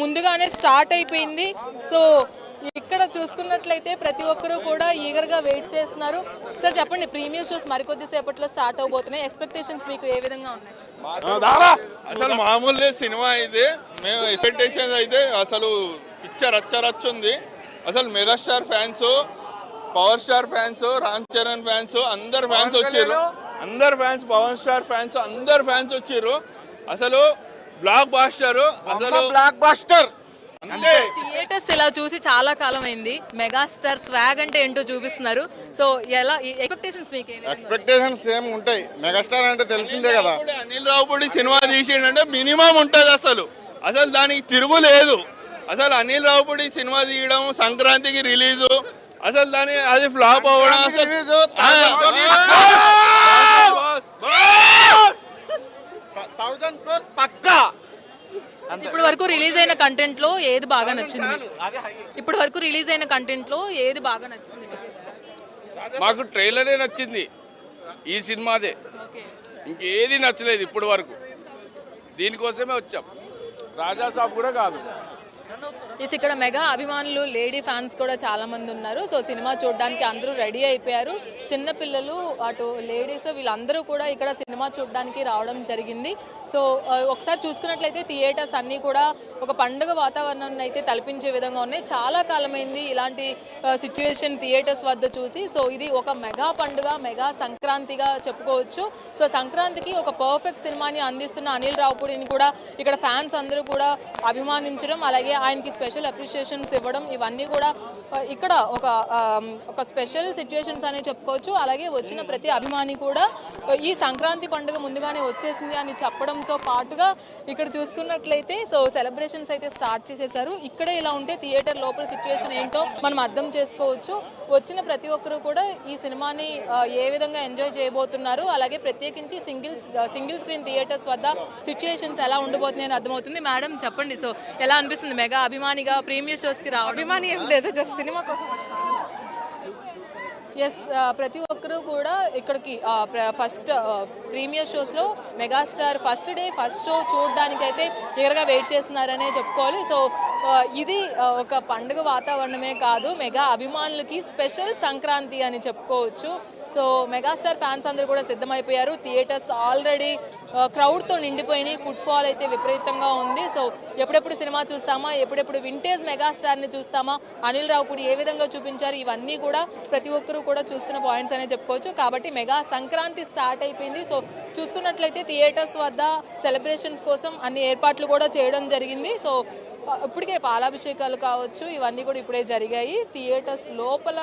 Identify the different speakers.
Speaker 1: ముందుగానే స్టార్ట్ అయిపోయింది. సో ఇక్కడ చూసుకున్నట్లయితే ప్రతి ఒక్కరూ కూడా ఈగర్గా వెయిట్ చేస్తున్నారు. సార్ చెప్పండి ప్రీమియర్ షోస్ మరికొద్ది సేపట్లో స్టార్ట్ అవబోతున్నాయి. ఎక్స్పెక్టేషన్స్ మీకు ఏ విధంగా ఉన్నాయి?
Speaker 2: అసలు మామూలు సినిమా అయితే మేము ఎక్స్పెక్టేషన్స్ అయితే అసలు పిక్చర్ రచ్చ ఉంది అసలు megastar fans power star fans Ram Charan fans అందరు ఫ్యాన్స్ వచ్చారు. అందరు ఫ్యాన్స్ పవన్ స్టార్ ఫ్యాన్స్ అందరు ఫ్యాన్స్ వచ్చారు. అసలు బ్లాక్ బాస్టర్ అసలు
Speaker 3: బ్లాక్ బస్టర్
Speaker 2: అంతే
Speaker 1: థియేటర్స్ ఇలా చూసి చాలా కాలం అయింది మెగాస్టార్ స్వాగ్ అంటే ఏంటో చూపిస్తున్నారు. సో ఎలా ఎక్స్పెక్టేషన్స్ మీకు ఏ?
Speaker 3: ఎక్స్పెక్టేషన్స్ సేమ్ ఉంటాయి. మెగాస్టార్ అంటే తెలిసిందే కదా.
Speaker 2: అనిల్ రావుపూడి సినిమా తీసిండంటే మినిమం ఉంటుంది అసలు. అసలు దానికి తిరుగులేదు అసలు అనిల్ రావుపూడి సినిమా తీయడం సంక్రాంతికి రిలీజు అసలు దాని అది ఫ్లాప్ అవ్వడం అసలు
Speaker 3: పక్కా.
Speaker 1: ఇప్పుడు వరకు రిలీజ్ అయిన కంటెంట్లో ఏది బాగా నచ్చింది? ఇప్పుడు వరకు రిలీజ్ అయిన కంటెంట్లో ఏది బాగా నచ్చింది? మీకు?
Speaker 4: ట్రైలరే నచ్చింది. ఈ సినిమాదే. ఇంకేది నచ్చలేదు ఇప్పటి వరకు. దీనికోసమే వచ్చాం. రాజా సాబ్ కూడా కాదు.
Speaker 1: ఎస్ ఇక్కడ మెగా అభిమానులు లేడీ ఫ్యాన్స్ కూడా చాలా మంది ఉన్నారు. సో సినిమా చూడడానికి అందరూ రెడీ అయిపోయారు. చిన్న పిల్లలు అటు లేడీస్ వీళ్ళందరూ కూడా ఇక్కడ సినిమా చూడడానికి రావడం జరిగింది. సో ఒకసారి చూసుకున్నట్లయితే థియేటర్స్ అన్నీ కూడా ఒక పండుగ వాతావరణాన్ని అయితే తలపించే విధంగా ఉన్నాయి. చాలా కాలమైంది ఇలాంటి సిచ్యువేషన్ థియేటర్స్ వద్ద చూసి. సో ఇది ఒక మెగా పండుగ మెగా సంక్రాంతిగా చెప్పుకోవచ్చు. సో సంక్రాంతికి ఒక పర్ఫెక్ట్ సినిమాని అందిస్తున్న అనిల్ రావుపూడిని కూడా ఇక్కడ ఫ్యాన్స్ అందరూ కూడా అభిమానించడం అలాగే ఆయనకి స్పెషల్ అప్రిషియేషన్స్ ఇవ్వడం ఇవన్నీ కూడా ఇక్కడ ఒక ఒక స్పెషల్ సిచ్యువేషన్స్ అనే చెప్పుకోవచ్చు. అలాగే వచ్చిన ప్రతి అభిమాని కూడా ఈ సంక్రాంతి పండుగ ముందుగానే వచ్చేసింది అని చెప్పడంతో పాటుగా ఇక్కడ చూసుకున్నట్లయితే సో సెలబ్రేషన్స్ అయితే స్టార్ట్ చేసేసారు. ఇక్కడే ఇలా ఉంటే థియేటర్ లోపల సిచ్యువేషన్ ఏంటో మనం అర్థం చేసుకోవచ్చు. వచ్చిన ప్రతి ఒక్కరూ కూడా ఈ సినిమాని ఏ విధంగా ఎంజాయ్ చేయబోతున్నారు. అలాగే ప్రత్యేకించి సింగిల్స్ సింగిల్ స్క్రీన్ థియేటర్స్ వద్ద సిచ్యువేషన్స్ ఎలా ఉండబోతున్నాయని అర్థమవుతుంది. మేడం చెప్పండి. సో ఎలా అనిపిస్తుంది? మెగా అభిమానిగా ప్రీమియర్ షోస్కి రావడం?
Speaker 5: అభిమాని ఏం లేదు. జస్ట్ సినిమా కోసం
Speaker 1: ఎస్ uh, ప్రతి ఒక్కరూ కూడా ఇక్కడికి first premiere షోస్లో megastar first day first show చూడడానికి అయితే ఎగరగా వెయిట్ చేస్తున్నారనే చెప్పుకోవాలి. సో uh, ఇది uh, ఒక పండుగ వాతావరణమే కాదు మెగా అభిమానులకి స్పెషల్ సంక్రాంతి అని చెప్పుకోవచ్చు. సో మెగాస్టార్ ఫ్యాన్స్ అందరూ కూడా సిద్ధమైపోయారు. థియేటర్స్ ఆల్రెడీ క్రౌడ్తో నిండిపోయినాయి. ఫుట్ ఫాల్ అయితే విపరీతంగా ఉంది. సో ఎప్పుడెప్పుడు సినిమా చూస్తామా? ఎప్పుడెప్పుడు వింటేజ్ మెగాస్టార్ని చూస్తామా? అనిల్ రావుపూడి ఏ విధంగా చూపించారు? ఇవన్నీ కూడా ప్రతి ఒక్కరూ కూడా చూస్తున్న పాయింట్స్ అనే చెప్పుకోవచ్చు. కాబట్టి మెగా సంక్రాంతి స్టార్ట్ అయిపోయింది. సో చూసుకున్నట్లయితే థియేటర్స్ వద్ద సెలబ్రేషన్స్ కోసం అన్ని ఏర్పాట్లు కూడా చేయడం జరిగింది. సో ఇప్పటికే పాలాభిషేకాలు కావచ్చు ఇవన్నీ కూడా ఇప్పుడే జరిగాయి. థియేటర్స్ లోపల